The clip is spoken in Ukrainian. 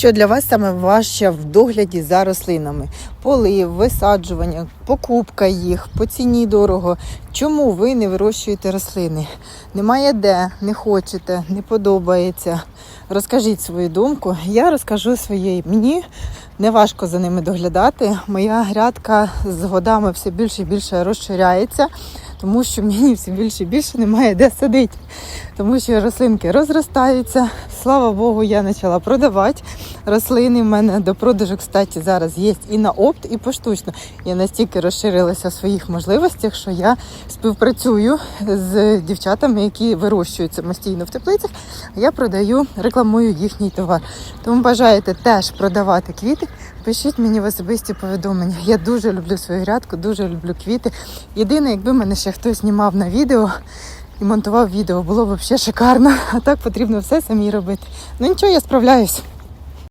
Що для вас саме важче в догляді за рослинами? Полив, висаджування, покупка їх, по ціні дорого. Чому ви не вирощуєте рослини? Немає де, не хочете, не подобається. Розкажіть свою думку. Я розкажу своєї. Мені не важко за ними доглядати. Моя грядка з годами все більше і більше розширяється, тому що мені все більше і більше немає де садити. Тому що рослинки розростаються. Слава Богу, я почала продавати рослини. У мене до продажу, кстати, зараз є і на опт, і поштучно. Я настільки розширилася в своїх можливостях, що я співпрацюю з дівчатами, які вирощують самостійно в теплицях. Я продаю, рекламую їхній товар. Тому бажаєте теж продавати квіти. Пишіть мені в особисті повідомлення. Я дуже люблю свою грядку, дуже люблю квіти. Єдине, якби мене ще хтось знімав на відео і монтував відео, було взагалі шикарно. А так потрібно все самі робити. Ну нічого, я справляюсь.